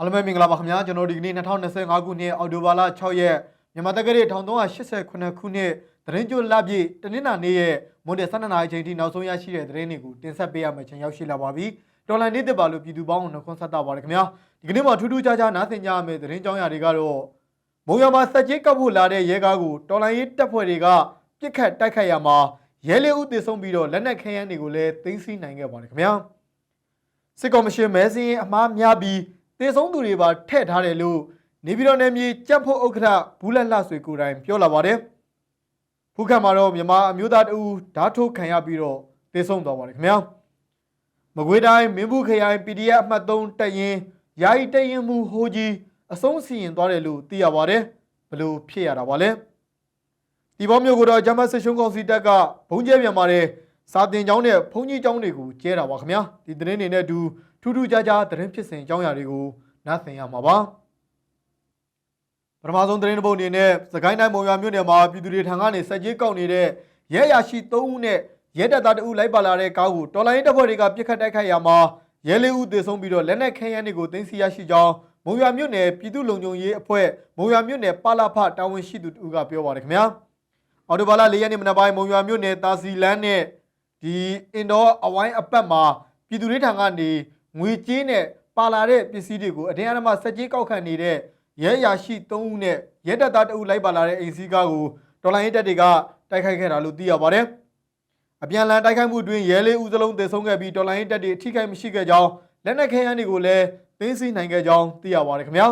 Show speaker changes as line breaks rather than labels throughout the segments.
အားလုံးပဲမင်္ဂလာပါခင်ဗျာကျွန်တော်ဒီကနေ့2025ခုနှစ်အောက်တိုဘာလ6ရက်မြန်မာတက္ကရာ1389ခုနှစ်သတင်းကြိုလပြည့်တနင်္လာနေ့ရဲ့မွန်တဲ့12နာရီချိန်ထိနောက်ဆုံးရရှိတဲ့သတင်းတွေကိုတင်ဆက်ပေးရမယ့်ချိန်ရောက်ရှိလာပါပြီတော်လန်နေ့တစ်ပါလို့ပြည်သူပေါင်းနှခွန်းဆက်တာပါတယ်ခင်ဗျာဒီကနေ့မှာထူးထူးခြားခြားနားဆင်ကြရမယ့်သတင်းကြောင်းရာတွေကတော့မုံရမှာစက်ကြီးကပ်ဖို့လာတဲ့ရဲကားကိုတော်လန်ရေးတပ်ဖွဲ့တွေကပြစ်ခတ်တိုက်ခိုက်ရမှာရဲလေးဦးသေဆုံးပြီးတော့လက်နက်ခဲယမ်းတွေကိုလည်းသိမ်းဆည်းနိုင်ခဲ့ပါတယ်ခင်ဗျာစစ်ကော်မရှင်မဲစင်းအမှားများပြီး တေဆုံးသူတွေပါထည့်ထားတယ်လို့နေပြည်တော်နယ်မြေကြက်ဖို့ဥက္ကဋ္ဌဘူးလက်လှဆွေကိုယ်တိုင်ပြောလာပါတယ်။ဖူးခတ်မှာတော့မြန်မာအမျိုးသားတဦးဓာတ်ထုတ်ခံရပြီးတော့တေဆုံးသွားပါတယ်ခင်ဗျာ။မကွေးတိုင်းမင်းဘူးခရိုင် PDF အမှတ်3တပ်ရင်းယာယီတပ်ရင်းမှုဟိုကြီးအဆုံးစီရင်သွားတယ်လို့သိရပါတယ်။ဘလို့ဖြစ်ရတာပါလဲ။ဒီဘောမျိုးကတော့ဂျမတ်ဆစ်ရှုံးကောင်စီတပ်ကဘုံကျဲပြန်ပါတယ်။စာတင်ကျောင်းနဲ့ဘုံကြီးကျောင်းတွေကိုကျဲတာပါခင်ဗျာ။ဒီသတင်းတွေနဲ့အတူ ထူးထူးခြားခြားသတင်းဖြစ်စဉ်အကြောင်းအရာတွေကိုနားဆင်ရမှာပါပထမဆုံးသတင်းတစ်ပုဒ်အနေနဲ့စကိုင်းတိုင်းမုံရွာမြို့နယ်မှာပြည်သူတွေထံကနေစက်ကြီးကောက်နေတဲ့ရဲရရှိ3ဦးနဲ့ရဲတပ်သား2ဦးလိုက်ပါလာတဲ့ကားကိုတော်လိုင်းတပ်ဖွဲ့တွေကပြစ်ခတ်တိုက်ခိုက်ရမှာရဲလေးဦးသေဆုံးပြီးတော့လက်နက်ခဲယမ်းတွေကိုသိမ်းဆည်းရရှိကြောင်းမုံရွာမြို့နယ်ပြည်သူ့လုံခြုံရေးအဖွဲ့မုံရွာမြို့နယ်ပါလာဖတာဝန်ရှိသူတူကပြောပါတယ်ခင်ဗျာအော်တိုဘာလ၄ရက်နေ့မနက်ပိုင်းမုံရွာမြို့နယ်တာစီလန်းနဲ့ဒီအင်ဒိုအဝိုင်းအပတ်မှာပြည်သူတွေထံကနေ ငွေကြေးနဲ့ပါလာတဲ့ပစ္စည်းတွေကိုအတင်းအဓမ္မစက်ကြီးကောက်ခံနေတဲ့ရဲရရှိ3ဦးနဲ့ရဲတပ်သား2ဦးလိုက်ပါလာတဲ့အိမ်စီးကားကိုတော်လိုင်းရေးတပ်တွေကတိုက်ခိုက်ခဲ့တာလို့သိရပါတယ်။အပြန်အလှန်တိုက်ခိုက်မှုတွင်ရဲလေးဦးစလုံးသေဆုံးခဲ့ပြီးတော်လိုင်းရေးတပ်တွေအထိခိုက်မရှိခဲ့ကြောင်းလက်နက်ခဲယမ်းတွေကိုလည်းသိမ်းဆည်းနိုင်ခဲ့ကြောင်းသိရပါတယ်ခင်ဗျာ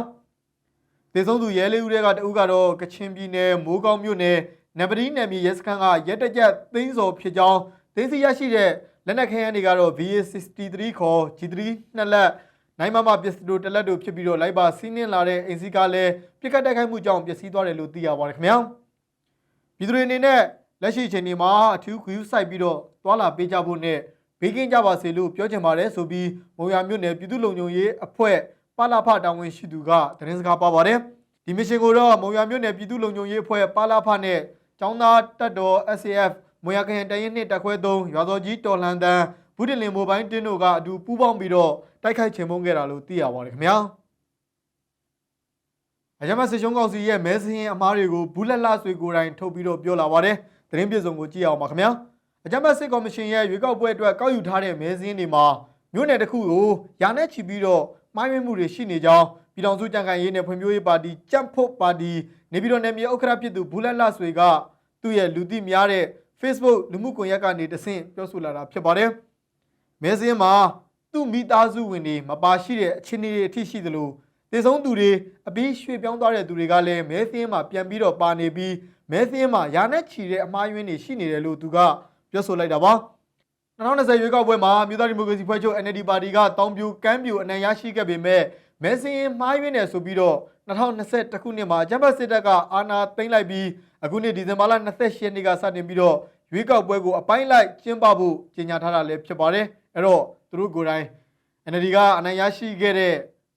။သေဆုံးသူရဲလေးဦးတွေကတဦးကတော့ကချင်ပြည်နယ်မိုးကောင်းမြို့နယ်နဗရီနယ်မြေရဲစခန်းကရဲတပ်ကြပ်သိန်းစော်ဖြစ်ကြောင်းသိမ်းဆည်းရရှိတဲ့ လက်နက်ခဲယမ်းတွေကတော့ VA63 ခေါ် G3 နှစ်လက်နိုင်မမပစ္စတိုတစ်လက်တို့ဖြစ်ပြီးတော့လိုက်ပါစီးနင်းလာတဲ့အိမ်စီကားလည်းပြစ်ခတ်တိုက်ခိုက်မှုကြောင့်ပျက်စီးသွားတယ်လို့သိရပါတယ်ခင်ဗျာပြည်သူတွေအနေနဲ့လက်ရှိအချိန်ဒီမှာအထူးဂရုစိုက်ပြီးတော့သွာလာပေးကြဖို့နဲ့ဘေးကင်းကြပါစေလို့ပြောချင်ပါတယ်ဆိုပြီးမုံရမြို့နယ်ပြည်သူ့လုံခြုံရေးအဖွဲ့ပါလာဖတာဝန်ရှိသူကသတင်းစကားပါပါတယ်ဒီမရှင်ကိုတော့မုံရမြို့နယ်ပြည်သူ့လုံခြုံရေးအဖွဲ့ပါလာဖနဲ့ចောင်းသားတပ်တော် SAF မွေရခရင်တရင်နှစ်တက်ခွဲ3ရွာတော်ကြီးတော်လှန်တန်းဘုဒ္ဓလင်မိုဘိုင်းတင်းတို့ကအတူပူးပေါင်းပြီးတော့တိုက်ခိုက်ချေမှုန်းခဲ့တာလို့သိရပါတယ်ခင်ဗျာအကြမ်းဖက်စစ်ရှုံးကောင်စီရဲ့မဲစင်းအမားတွေကိုဘူးလက်လဆွေကိုယ်တိုင်ထုတ်ပြီးတော့ပြောလာပါတယ်သတင်းပြေဆုံးကိုကြည့်အောင်ပါခင်ဗျာအကြမ်းဖက်စစ်ကော်မရှင်ရဲ့ရွေးကောက်ပွဲအတွက်ကောက်ယူထားတဲ့မဲစင်းတွေမှာမြို့နယ်တစ်ခုကိုယာနဲ့ချီပြီးတော့မိုင်းမဲမှုတွေရှိနေကြောင်းပြည်တော်စုကြံခိုင်ရေးနဲ့ဖွံ့ဖြိုးရေးပါတီကြက်ဖို့ပါတီနေပြည်တော်နယ်မြေဥက္ကဋ္ဌဖြစ်သူဘူးလက်လဆွေကသူ့ရဲ့လူသိများတဲ့ Facebook လူမှုကွန်ရက်ကနေတဆင့်ပြောဆိုလာတာဖြစ်ပါတယ်။မဲစင်းမှာသူ့မိသားစုဝင်တွေမပါရှိတဲ့အခြေအနေတွေအထိရှိသလိုတေဆုံးသူတွေအပြီးရွှေ့ပြောင်းသွားတဲ့သူတွေကလည်းမဲစင်းမှာပြန်ပြီးတော့ပါနေပြီးမဲစင်းမှာယာနဲ့ချီတဲ့အမှားယွင်းတွေရှိနေတယ်လို့သူကပြောဆိုလိုက်တာပါ။2020ရွေးကောက်ပွဲမှာမြို့သားဒီမိုကရေစီဖွဲ့ချုပ် NLD ပါတီကတောင်ပြိုကမ်းပြိုအနိုင်ရရှိခဲ့ပေမဲ့မဲစင်းမှားယွင်းတယ်ဆိုပြီးတော့ 2021ခုနှစ်မှာဂျမ်ဘတ်စစ်တပ်ကအာဏာသိမ်းလိုက်ပြီးအခုနှစ်ဒီဇင်ဘာလ28ရက်နေ့ကစတင်ပြီးတော့ရွေးကောက်ပွဲကိုအပိုင်းလိုက်ကျင်းပဖို့ကြေညာထားတာလည်းဖြစ်ပါတယ်အဲ့တော့သူတို့ကိုယ်တိုင် NLD ကအနိုင်ရရှိခဲ့တဲ့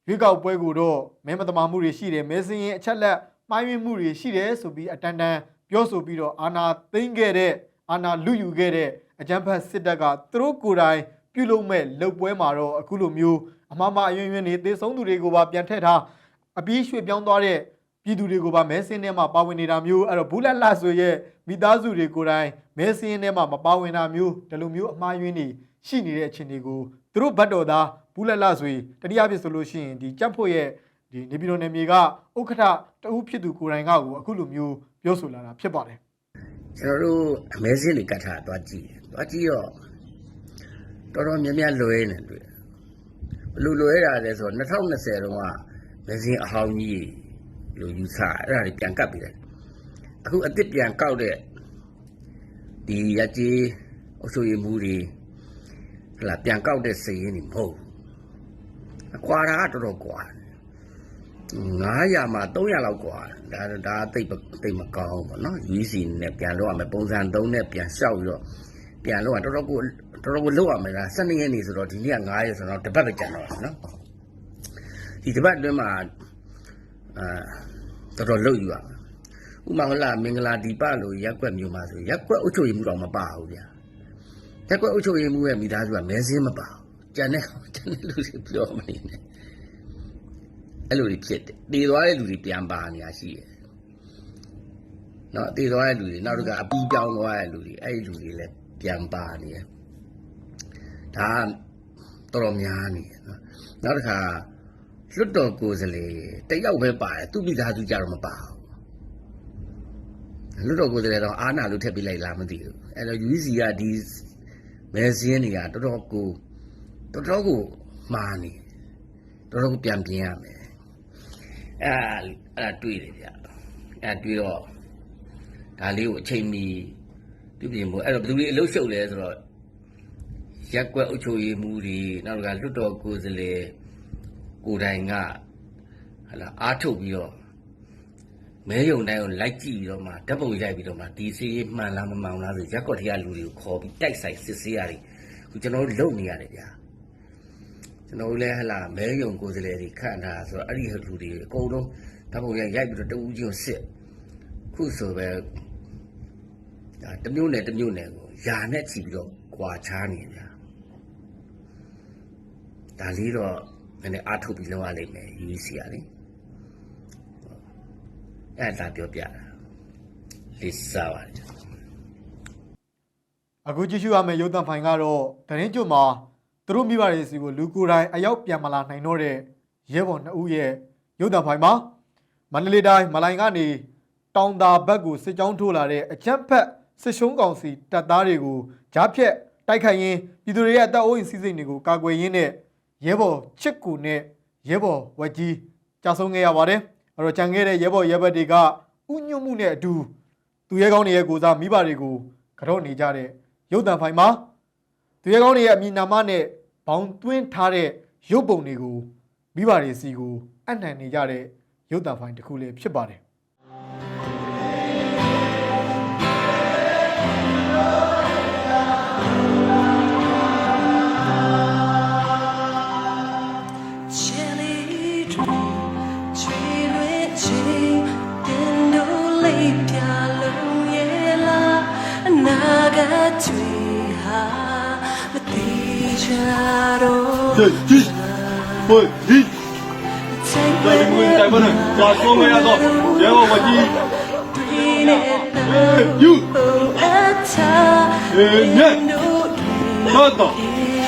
ရွေးကောက်ပွဲကိုတော့မဲမတမာမှုတွေရှိတယ်မဲစင်းရင်အချက်လက်မှားယွင်းမှုတွေရှိတယ်ဆိုပြီးအတန်တန်ပြောဆိုပြီးတော့အာဏာသိမ်းခဲ့တဲ့အာဏာလူယူခဲ့တဲ့အကြမ်းဖက်စစ်တပ်ကသူတို့ကိုယ်တိုင်ပြုလုပ်မဲ့လုပ်ပွဲမှာတော့အခုလိုမျိုးအမှားမှားအယွင်းယွင်းနေသေဆုံးသူတွေကိုပါပြန်ထည့်ထား အပြီးရွှေ့ပြောင်းသွားတဲ့ပြည်သူတွေကိုပါမဲစင်းထဲမှာပါဝင်နေတာမျိုးအဲ့တော့ဘူးလက်လှဆိုရဲ့မိသားစုတွေကိုယ်တိုင်မဲစင်းထဲမှာမပါဝင်တာမျိုးဒီလိုမျိုးအမှားယွင်းနေရှိနေတဲ့အခြေအနေကိုသူတို့ဘတ်တော်သားဘူးလက်လှဆိုတတိယပြစ်ဆိုလို့ရှိရင်ဒီကြက်ဖို့ရဲ့ဒီနေပြည်တော်နယ်မြေကဥက္ကဋ္ဌတဦးဖြစ်သူကိုယ်တိုင်ကကိုအခုလိုမျိုးပြောဆိုလာတာဖြစ်ပါတယ်
ကျွန်တော်တို့အမဲစင်းတွေကတ်ထားသွားကြည့်တယ်သွားကြည့်တော့တော်တော်များများလွဲနေတွေ့တယ်ဘယ်လိုလွဲတာလဲဆိုတော့2020တုန်းက ဘယ်စင်းအဟောင်းကြီးလို့ယူဆအဲ့ဒါတွေပြန်ကပ်ပြီးတယ်အခုအစ်စ်ပြန်ကောက်တဲ့ဒီရကြေးအုပ်ချုပ်ရေးမှုတွေဟလာပြန်ကောက်တဲ့စည်ရင်းတွေမဟုတ်အကွာတာကတော်တော်ကွာ900မှာ300လောက်ကွာဒါဒါသိသိမကောင်းပေါ့နော် UC နဲ့ပြန်လောက်ရမယ်ပုံစံ3နဲ့ပြန်လျှောက်ပြီးတော့ပြန်လောက်ရတော်တော်ကိုတော်တော်ကိုလောက်ရမယ်လား12ရက်နေဆိုတော့ဒီနေ့က9ရက်ဆိုတော့တပတ်ပဲကျန်တော့နော် ဒီတပတ်အတွင်းမှာအာတော်တော်လောက်ယူရမယ်ဥမာဟလာမင်္ဂလာဒီပလို့ရက်ွက်မျိုးမှာဆိုရက်ွက်အုပ်ချုပ်ရေးမှုတော့မပါဘူးဗျာရက်ွက်အုပ်ချုပ်ရေးမှုရဲ့မိသားစုကမဲစင်းမပါဘူးကျန်တဲ့ကျန်တဲ့လူတွေပြောမနေနဲ့အဲ့လိုတွေဖြစ်တယ်တည်သွားတဲ့လူတွေပြန်ပါနေတာရှိတယ်နော်တည်သွားတဲ့လူတွေနောက်တစ်ခါအပီးပြောင်းသွားတဲ့လူတွေအဲ့ဒီလူတွေလည်းပြန်ပါနေတယ်ဒါကတော်တော်များနေတယ်နော်နောက်တစ်ခါ လွတ်တော်ကိုယ်စားလှယ်တယောက်ပဲပါတယ်သူမိသားစုကြတော့မပါဘူးလွတ်တော်ကိုယ်စားလှယ်တော့အာနာလို့ထည့်ပေးလိုက်လားမသိဘူးအဲ့တော့ UC ကဒီမဲစင်းတွေကတော်တော်ကိုတော်တော်ကိုမှားနေတော်တော်ကိုပြန်ပြင်ရမယ်အဲ့ဒါအဲ့ဒါတွေ့တယ်ဗျအဲ့ဒါတွေ့တော့ဒါလေးကိုအချိန်မီပြုပြင်ဖို့အဲ့တော့ဘယ်သူတွေအလုပ်ရှုပ်လဲဆိုတော့ရက်ကွက်အုပ်ချုပ်ရေးမှုတွေနောက်ကလွတ်တော်ကိုယ်စားလှယ် ကိုယ်တိုင်ကဟလာအားထုတ်ပြီးတော့မဲယုံတိုင်းကိုလိုက်ကြည့်ပြီးတော့မှဓာတ်ပုံရိုက်ပြီးတော့မှဒီစီးမှန်လားမမှန်လားဆိုရက်ကွက်ထရလူတွေကိုခေါ်ပြီးတိုက်ဆိုင်စစ်ဆေးရတယ်ခုကျွန်တော်တို့လုပ်နေရတယ်ဗျာကျွန်တော်တို့လည်းဟလာမဲယုံကိုယ်စားလှယ်တွေခန့်ထားဆိုတော့အဲ့ဒီလူတွေအကုန်လုံးဓာတ်ပုံရိုက်ရိုက်ပြီးတော့တဦးချင်းကိုစစ်ခုဆိုပဲဒါတစ်မျိုးနဲ့တစ်မျိုးနဲ့ကိုယာနဲ့ချီပြီးတော့ကြွာချားနေကြဒါလေးတော့ နည်းနည်းအားထုတ်ပြီးလုပ်ရလိမ့်မယ် UEC ကလေအဲ့ဒါပြောပြတာလေးစားပါကြ
အခုကြည့်ရှုရမယ့်ရုပ်သံဖိုင်ကတော့တရင်ကျွတ်မှာသူတို့မိဘတွေစီကိုလူကိုယ်တိုင်အရောက်ပြန်မလာနိုင်တော့တဲ့ရဲဘော်နှစ်ဦးရဲ့ရုပ်သံဖိုင်မှာမန္တလေးတိုင်းမလိုင်ကနေတောင်တာဘက်ကိုစစ်ကြောင်းထိုးလာတဲ့အကြမ်းဖက်စစ်ရှုံးကောင်စီတပ်သားတွေကိုကြားဖြတ်တိုက်ခိုက်ရင်းပြည်သူတွေရဲ့အသက်အိုးအိမ်စီးစိမ်တွေကိုကာကွယ်ရင်းနဲ့ ရဲဘော်ချစ်ကူနဲ့ရဲဘော်ဝက်ကြီးကြာဆုံးခဲ့ရပါတယ်အဲ့တော့ကြံခဲ့တဲ့ရဲဘော်ရဲဘက်တွေကဥညွတ်မှုနဲ့အတူသူရဲကောင်းတွေရဲ့ကိုစားမိဘတွေကိုကြော့နေကြတဲ့ရုပ်သံဖိုင်မှာသူရဲကောင်းတွေရဲ့အမည်နာမနဲ့ဘောင်သွင်းထားတဲ့ရုပ်ပုံတွေကိုမိဘတွေစီကိုအနှံနေကြတဲ့ရုပ်သံဖိုင်တစ်ခုလေးဖြစ်ပါတယ်
Ôi, đi. Đây là nguyên tại bên này. Giờ xuống
ngay rồi. Giờ vào mà chi. Yu. Nhé. Đó đó.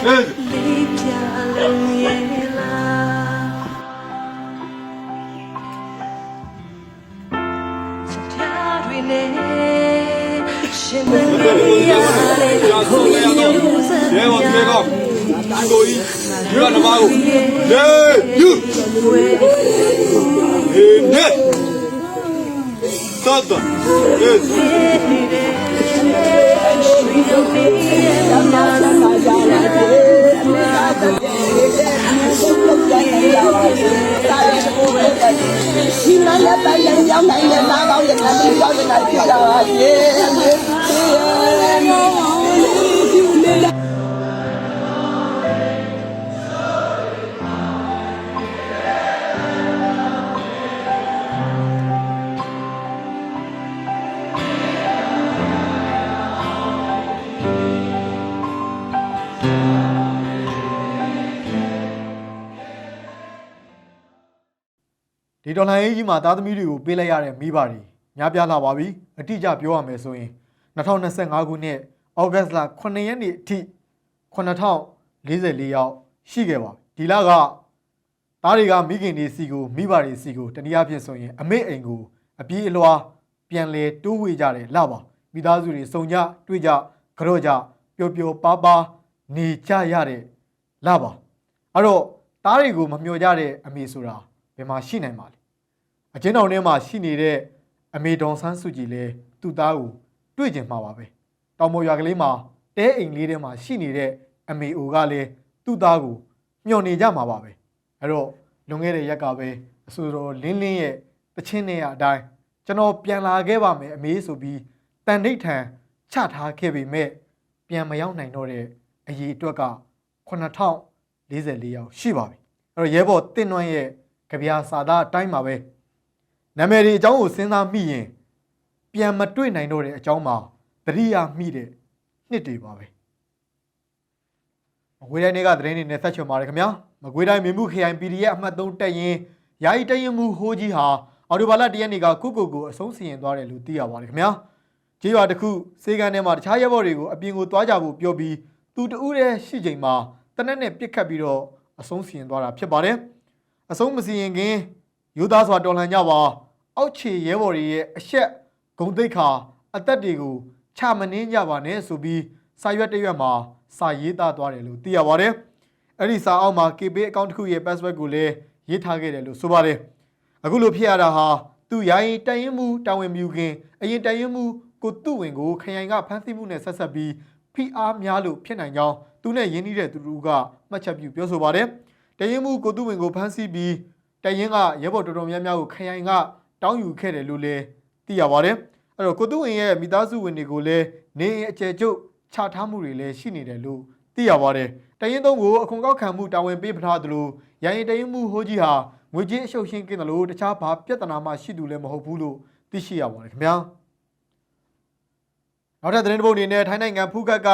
Ê. Hãy subscribe cho kênh Ghiền Mì Gõ Để không bỏ lỡ những video hấp dẫn
ရုံးစ
ရဲဘော်ဒီကောင်ဒီကိုကြီးဒီကနမကိုလေယူအေးနေသတ်တော့အေး
ဒီနာရတိုင်းလည်းရောက်နိုင်တဲ့သားကောင်းရဲ့နာမည်ကြောင့်လည်းဖြစ်တာပါရှ
ဒီဒေါ်လာရေးကြီးမှာသားသမီးတွေကိုပေးလိုက်ရတဲ့မိဘတွေများပြားလာပါပြီအတိအကျပြောရမယ်ဆိုရင်2025ခုနှစ်ဩဂတ်လ9ရက်နေ့အထိ9044ယောက်ရှိခဲ့ပါပြီဒီလကသားတွေကမိခင်တွေစီကိုမိဘတွေစီကိုတနည်းအားဖြင့်ဆိုရင်အမေအိမ်ကိုအပြေးအလွှာပြန်လဲတိုးဝေကြတယ်လာပါမိသားစုတွေစုံကြတွေ့ကြကြော့ကြပျော်ပျော်ပါပါနေကြရတဲ့လာပါအဲ့တော့သားတွေကိုမမျှော်ကြတဲ့အမေဆိုတာဘယ်မှာရှိနိုင်ပါလဲ အချင်းတော်ထဲမှာရှိနေတဲ့အမေဒေါန်ဆန်းစုကြည်လည်းသူ့သားကိုတွေ့ကျင်မှာပါပဲတောင်ပေါ်ရွာကလေးမှာတဲအိမ်လေးထဲမှာရှိနေတဲ့အမေအိုကလည်းသူ့သားကိုမျှော်နေကြမှာပါပဲအဲ့တော့လွန်ခဲ့တဲ့ရက်ကပဲအဆိုတော်လင်းလင်းရဲ့တချင်းနဲ့အတိုင်းကျွန်တော်ပြန်လာခဲ့ပါမယ်အမေဆိုပြီးတန်ဋိဌံချထားခဲ့ပေမဲ့ပြန်မရောက်နိုင်တော့တဲ့အရေးအတွက်က9044ယောက်ရှိပါပြီအဲ့တော့ရဲဘော်တင့်နွမ်းရဲ့ကြပြာစာသားအတိုင်းပါပဲ နာမည်တွေအကြောင်းကိုစဉ်းစားမိရင်ပြန်မတွေ့နိုင်တော့တဲ့အကြောင်းမှာတတိယမိတဲ့နှစ်တွေပါပဲမကွေးတိုင်းတွေကသတင်းတွေနဲ့ဆက်ချွန်ပါတယ်ခင်ဗျာမကွေးတိုင်းမင်းမှုခရိုင် PDF အမှတ်3တက်ရင်ယာယီတရင်မှုဟိုးကြီးဟာအော်တိုဘာလတရက်နေ့ကကုကုကိုအဆုံးစီရင်သွားတယ်လို့သိရပါတယ်ခင်ဗျာကြေးရွာတစ်ခုစေကန်ထဲမှာတခြားရဲဘော်တွေကိုအပြင်ကိုသွားကြဖို့ပြောပြီးသူတဦးတည်းရှိချိန်မှာတနက်နဲ့ပြစ်ခတ်ပြီးတော့အဆုံးစီရင်သွားတာဖြစ်ပါတယ်အဆုံးမစီရင်ခင် ယူသားစွာတော်လှန်ကြပါအောက်ခြေရဲဘော်တွေရဲ့အဆက်ဂုံတိတ်ခါအသက်တွေကိုချမနှင်းကြပါနဲ့ဆိုပြီးစာရွက်တစ်ရွက်မှာစာရေးသားသွားတယ်လို့သိရပါတယ်အဲ့ဒီစာအောက်မှာ KB အကောင့်တစ်ခုရဲ့ password ကိုလည်းရေးထားခဲ့တယ်လို့ဆိုပါတယ်အခုလိုဖြစ်ရတာဟာသူရိုင်းတရင်မှုတာဝန်မြူခင်အရင်တရင်မှုကိုသူ့ဝင်ကိုခရိုင်ကဖမ်းဆီးမှုနဲ့ဆက်ဆက်ပြီးဖိအားများလို့ဖြစ်နိုင်ကြောင်းသူနဲ့ရင်းနှီးတဲ့သူတို့ကမှတ်ချက်ပြုပြောဆိုပါတယ်တရင်မှုကိုသူ့ဝင်ကိုဖမ်းဆီးပြီး တရင်ကရဲဘော်တော်တော်များများကိုခရိုင်ကတောင်းယူခဲ့တယ်လို့လည်းသိရပါတယ်အဲ့တော့ကိုသူ့ဝင်ရဲ့မိသားစုဝင်တွေကိုလည်းနေအိမ်အကျယ်ကျုပ်ချထားမှုတွေလည်းရှိနေတယ်လို့သိရပါတယ်တရင်သုံးကိုအခွန်ကောက်ခံမှုတာဝန်ပေးပထားသလိုရိုင်းတရင်မှုဟိုးကြီးဟာငွေကြေးအရှုပ်ရှင်းကင်းတယ်လို့တခြားဘာပြဿနာမှရှိသူလည်းမဟုတ်ဘူးလို့သိရှိရပါတယ်ခင်ဗျာနောက်ထပ်သတင်းတစ်ပုဒ်အနေနဲ့ထိုင်းနိုင်ငံဖူးခက်က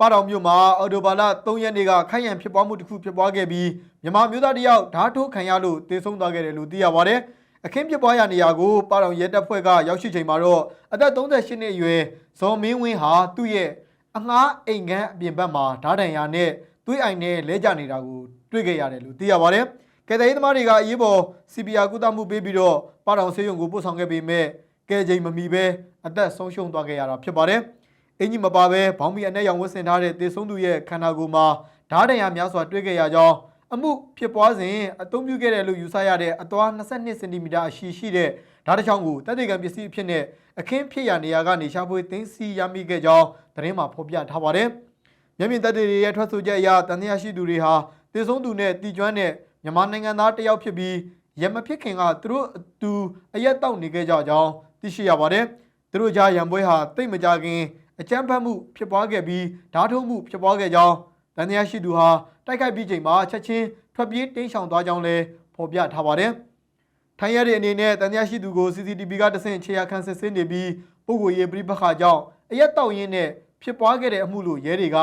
ပါတော်မြို့မှာအော်တိုဘာလ3ရက်နေ့ကခိုင်ရန်ဖြစ်ပွားမှုတစ်ခုဖြစ်ပွားခဲ့ပြီးမြန်မာမျိုးသားတစ်ယောက်ဓာတ်ထိုးခံရလို့တေဆုံးသွားခဲ့တယ်လို့သိရပါတယ်အခင်းဖြစ်ပွားရာနေရာကိုပါတော်ရဲတပ်ဖွဲ့ကရောက်ရှိချိန်မှာတော့အသက်38နှစ်အရွယ်ဇော်မင်းဝင်းဟာသူ့ရဲ့အငှားအိမ်ခန်းအပြင်ဘက်မှာဓာတ်တံရနဲ့သွေးအိုင်နဲ့လဲကျနေတာကိုတွေ့ခဲ့ရတယ်လို့သိရပါတယ်ကယ်ဆယ်ရေးသမားတွေကအရေးပေါ် CPR ကုသမှုပေးပြီးတော့ပါတောင်ဆေးရုံကိုပို့ဆောင်ခဲ့ပေမဲ့ကယ်ချိန်မမီပဲအသက်ဆုံးရှုံးသွားခဲ့ရတာဖြစ်ပါတယ်။ အင်ကြီးမပါပဲဘောင်းမီအနဲ့ရောင်ဝတ်ဆင်ထားတဲ့တေဆုံးသူရဲ့ခန္ဓာကိုယ်မှာဓာတ်ဒဏ်ရာများစွာတွေ့ခဲ့ရကြောင်းအမှုဖြစ်ပွားစဉ်အသုံးပြုခဲ့တယ်လို့ယူဆရတဲ့အသွား22စင်တီမီတာအရှိရှိတဲ့ဓာတ်တစ်ချောင်းကိုတပ်တွေကံပစ္စည်းအဖြစ်နဲ့အခင်းဖြစ်ရာနေရာကနေရှာဖွေသိမ်းဆည်းရမိခဲ့ကြောင်းသတင်းမှာဖော်ပြထားပါတယ်။မျက်မြင်သက်သေတွေရဲ့ထွက်ဆိုချက်အရတန်တရားရှိသူတွေဟာတေဆုံးသူနဲ့တီကျွမ်းတဲ့မြန်မာနိုင်ငံသားတစ်ယောက်ဖြစ်ပြီးရမဖြစ်ခင်ကသူတို့အတူအရက်တောက်နေခဲ့ကြကြောင်းသိရှိရပါတယ်။သူတို့ကြားရံပွဲဟာတိတ်မကြခင် အကြမ်းဖက်မှုဖြစ်ပွားခဲ့ပြီးဓာတ်ထုံးမှုဖြစ်ပွားခဲ့ကြောင်းတန်တရားရှိသူဟာတိုက်ခိုက်ပြီးချိန်မှာချက်ချင်းထွက်ပြေးတိမ်းရှောင်သွားကြောင်းလည်းဖော်ပြထားပါတယ်။ထိုင်းရတဲ့အနေနဲ့တန်တရားရှိသူကို CCTV ကတဆင့်ခြေရာခံစစ်ဆေးနေပြီးပုဂ္ဂိုလ်ရေးပြိပခါကြောင့်အရက်တောက်ရင်းနဲ့ဖြစ်ပွားခဲ့တဲ့အမှုလို့ရဲတွေက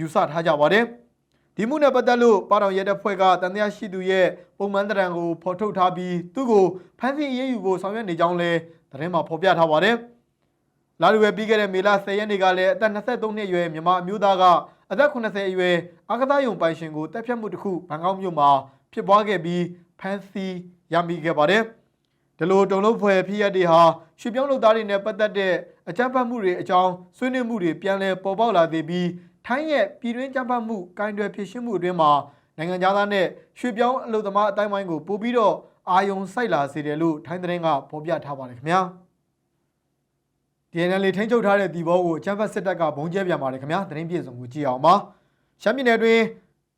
ယူဆထားကြပါတယ်။ဒီမှုနဲ့ပတ်သက်လို့ပါတော်ရဲတပ်ဖွဲ့ကတန်တရားရှိသူရဲ့ပုံမှန်တရံကိုဖော်ထုတ်ထားပြီးသူ့ကိုဖမ်းဆီးအရေးယူဖို့ဆောင်ရွက်နေကြောင်းလည်းသတင်းမှာဖော်ပြထားပါတယ်။ လာလူပဲပြီးခဲ့တဲ့မေလ10ရက်နေ့ကလည်းအသက်23နှစ်အရွယ်မြန်မာအမျိုးသားကအသက်80အရွယ်အာကစားယုံပိုင်ရှင်ကိုတပ်ဖြတ်မှုတစ်ခုဘန်ကောက်မြို့မှာဖြစ်ပွားခဲ့ပြီးဖမ်းဆီးရမိခဲ့ပါတယ်။ဒီလိုတုံလုံးဖွဲ့ဖြစ်ရက်တွေဟာရွှေပြောင်းလုပ်သားတွေနဲ့ပတ်သက်တဲ့အကြမ်းဖက်မှုတွေအကြောင်းဆွေးနွေးမှုတွေပြန်လည်ပေါ်ပေါက်လာသေးပြီးထိုင်းရဲ့ပြည်တွင်းကြမ်းဖက်မှုကင်တွယ်ဖြစ်ရှင်းမှုအတွင်းမှာနိုင်ငံသားနဲ့ရွှေပြောင်းအလုပ်သမားအတိုင်းဝိုင်းကိုပို့ပြီးတော့အာယုံစိုက်လာစေတယ်လို့ထိုင်းသတင်းကဖော်ပြထားပါတယ်ခင်ဗျာ။ DNL ထိန်းချုပ်ထားတဲ့ဒီဘောကိုအချမ်းဖတ်စစ်တပ်ကဘုံကျဲပြန်ပါတယ်ခင်ဗျာသတင်းပြေဆုံးကိုကြည့်အောင်ပါရှမ်းပြည်နယ်တွင်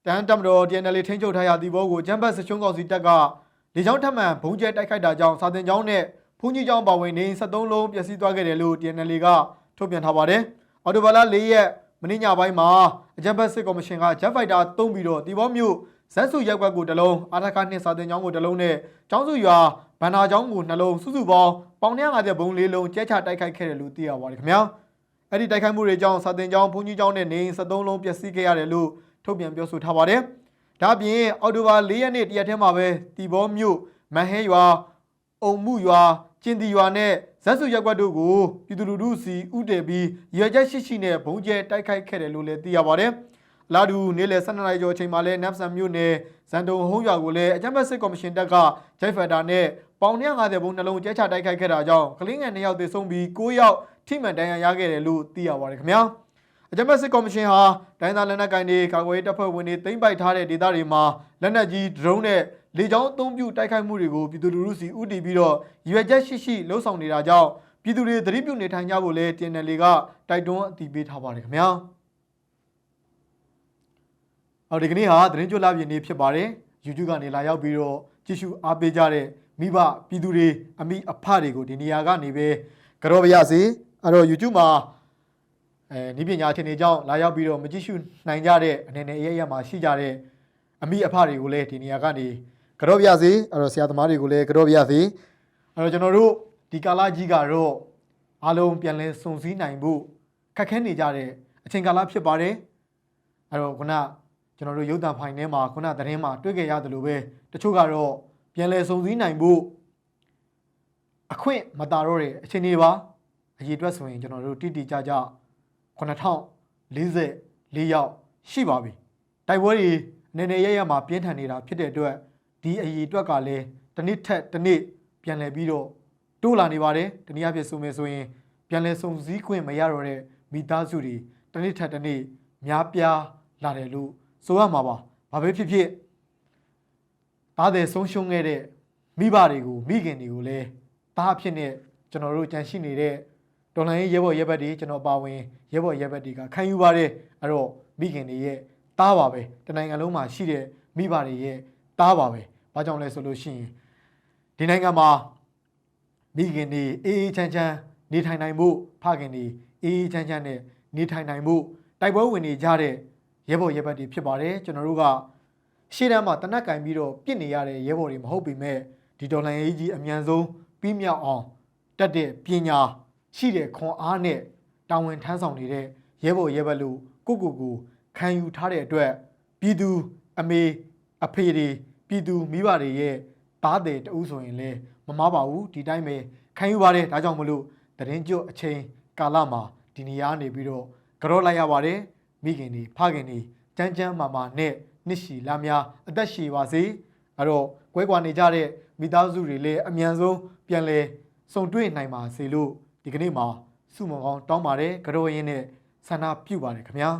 တန်းတမတော် DNL ထိန်းချုပ်ထားရဒီဘောကိုအချမ်းဖတ်စစ်ချုံးကောင်စီတပ်ကလေကြောင်းထပ်မံဘုံကျဲတိုက်ခိုက်တာကြောင့်စာတင်ကျောင်းနဲ့ဖုန်ကြီးကျောင်းပါဝင်နေ73လုံးပျက်စီးသွားခဲ့တယ်လို့ DNL ကထုတ်ပြန်ထားပါတယ်အော်တိုဘာလ4ရက်မနေ့ညပိုင်းမှာအကြမ်းဖက်စစ်ကော်မရှင်က Jet Fighter တုံးပြီးတော့ဒီဘောမျိုး ဇက်စုရက်ကွက်ကိုတစ်လုံးအာထခါနှစ်စာတင်ကျောင်းကိုတစ်လုံးနဲ့ကျောင်းစုရွာဗန္နာကျောင်းကိုနှလုံးစုစုပေါင်းပေါင်150ဘုံလေးလုံးကျဲချတိုက်ခိုက်ခဲ့တယ်လို့သိရပါတယ်ခင်ဗျာအဲ့ဒီတိုက်ခိုက်မှုတွေကြောင့်စာတင်ကျောင်းဘုန်းကြီးကျောင်းနဲ့နေအိမ်73လုံးပျက်စီးခဲ့ရတယ်လို့ထုတ်ပြန်ပြောဆိုထားပါတယ်ဒါ့အပြင်အော်တိုဘာ4ရက်နေ့တရက်ထဲမှာပဲတီဘောမြို့မဟဲရွာအုံမှုရွာကျင်တီရွာနဲ့ဇက်စုရက်ကွက်တို့ကိုပြည်သူလူထုစီဥတည်ပြီးရွေချက်ရှိရှိနဲ့ဘုံကျဲတိုက်ခိုက်ခဲ့တယ်လို့လည်းသိရပါတယ် လာဒူနေ့လယ်12နာရီကျော်အချိန်မှာလဲနပ်ဆန်မြို့နယ်ဇန်တုံဟုံးရွာကိုလည်းအကြမ်းဖက်စစ်ကော်မရှင်တပ်ကဂျိုက်ဖက်တာနဲ့ပေါင်150ဘုံနှလုံးကျဲချတိုက်ခိုက်ခဲ့တာကြောင့်ကလင်းငယ်2ယောက်သေဆုံးပြီး9ယောက်ထိမှန်ဒဏ်ရာရခဲ့တယ်လို့သိရပါတယ်ခင်ဗျာအကြမ်းဖက်စစ်ကော်မရှင်ဟာဒိုင်းသားလက်နက်ကိုင်တွေကာကွယ်ရေးတပ်ဖွဲ့ဝင်တွေသိမ်းပိုက်ထားတဲ့ဒေသတွေမှာလက်နက်ကြီးဒရုန်းနဲ့လေကြောင်းအသုံးပြုတိုက်ခိုက်မှုတွေကိုပြည်သူလူထုစီဥတီပြီးတော့ရွေချက်ရှိရှိလှုံ့ဆော်နေတာကြောင့်ပြည်သူတွေသတိပြုနေထိုင်ကြဖို့လဲ TNL ကတိုက်တွန်းအတည်ပြုထားပါတယ်ခင်ဗျာ အော်ဒီကနေ့ဟာသတင်းကြွလာပြင်းနေဖြစ်ပါတယ် YouTube ကနေလာရောက်ပြီးတော့ကြည့်ရှုအားပေးကြတဲ့မိဘပြည်သူတွေအမိအဖတွေကိုဒီနေရာကနေပဲကြောပါရစေအဲ့တော့ YouTube မှာအဲဤပညာရှင်တွေကြောင့်လာရောက်ပြီးတော့မကြည့်ရှုနိုင်ကြတဲ့အနေနဲ့အရရမှာရှိကြတဲ့အမိအဖတွေကိုလည်းဒီနေရာကနေကြောပါရစေအဲ့တော့ဆရာသမားတွေကိုလည်းကြောပါရစေအဲ့တော့ကျွန်တော်တို့ဒီကာလကြီးကတော့အားလုံးပြန်လဲစုံစည်းနိုင်ဖို့ခက်ခဲနေကြတဲ့အချိန်ကာလဖြစ်ပါတယ်အဲ့တော့ခုန ကျွန်တော်တို့ရုပ်သံဖိုင်ထဲမှာခုနသတင်းမှာတွေ့ကြရတယ်လို့ပဲတချို့ကတော့ပြပြန်လည်စုံစည်းနိုင်ဖို့အခွင့်မတာတော့တဲ့အခြေအနေပါအရေးအတွက်ဆိုရင်ကျွန်တော်တို့တိတိကျကျ9044ယောက်ရှိပါပြီတိုက်ပွဲတွေအနေနဲ့ရရမှာပြင်းထန်နေတာဖြစ်တဲ့အတွက်ဒီအရေးအတွက်ကလည်းတစ်နည်းထက်တစ်နည်းပြန်လည်ပြီးတော့တိုးလာနေပါတယ်တနည်းအားဖြင့်ဆိုမယ်ဆိုရင်ပြန်လည်စုံစည်းခွင့်မရတော့တဲ့မိသားစုတွေတစ်နည်းထက်တစ်နည်းများပြားလာတယ်လို့ ဆိုရမှာပါဘာပဲဖြစ်ဖြစ်သားတဲ့ဆုံးရှုံးခဲ့တဲ့မိဘတွေကိုမိခင်တွေကိုလည်းသားအဖြစ်နဲ့ကျွန်တော်တို့ကြံရှိနေတဲ့တော်လိုင်းရဲဘော်ရဲဘက်တွေကျွန်တော်ပါဝင်ရဲဘော်ရဲဘက်တွေကခံယူပါတယ်အဲ့တော့မိခင်တွေရဲ့သားပါပဲတနိုင်ငံလုံးမှာရှိတဲ့မိဘတွေရဲ့သားပါပဲဘာကြောင့်လဲဆိုလို့ရှိရင်ဒီနိုင်ငံမှာမိခင်တွေအေးအေးချမ်းချမ်းနေထိုင်နိုင်ဖို့ဖခင်တွေအေးအေးချမ်းချမ်းနဲ့နေထိုင်နိုင်ဖို့တိုက်ပွဲဝင်နေကြတဲ့ ရဲဘော်ရဲဘက်တွေဖြစ်ပါတယ်ကျွန်တော်တို့ကရှေ့တန်းမှာတနက်ကင်ပြီးတော့ပြစ်နေရတဲ့ရဲဘော်တွေမဟုတ်ပေမဲ့ဒီဒေါ်လာရေးကြီးအမြန်ဆုံးပြီးမြောက်အောင်တက်တဲ့ပညာရှိတဲ့ခွန်အားနဲ့တာဝန်ထမ်းဆောင်နေတဲ့ရဲဘော်ရဲဘက်လို့ကိုကိုကိုခံယူထားတဲ့အတွက်ပြည်သူအမေအဖေတွေပြည်သူမိဘတွေရဲ့တားတဲ့တူဆိုရင်လည်းမမားပါဘူးဒီတိုင်းပဲခံယူပါတယ်ဒါကြောင့်မလို့တရင်ကျွတ်အချိန်ကာလမှာဒီနေရာနေပြီးတော့ကြောလိုက်ရပါတယ် မိခင်တွေဖခင်တွေကြမ်းကြမ်းမာမာနဲ့နှစ်ရှည်လာများအသက်ရှည်ပါစေအဲ့တော့ကွဲကွာနေကြတဲ့မိသားစုတွေလည်းအမြန်ဆုံးပြန်လဲစုံတွေ့နိုင်ပါစေလို့ဒီကနေ့မှာစုမုံကောင်းတောင်းပါတယ်ကြောရင်းနဲ့ဆန္ဒပြုပါတယ်ခင်ဗျာ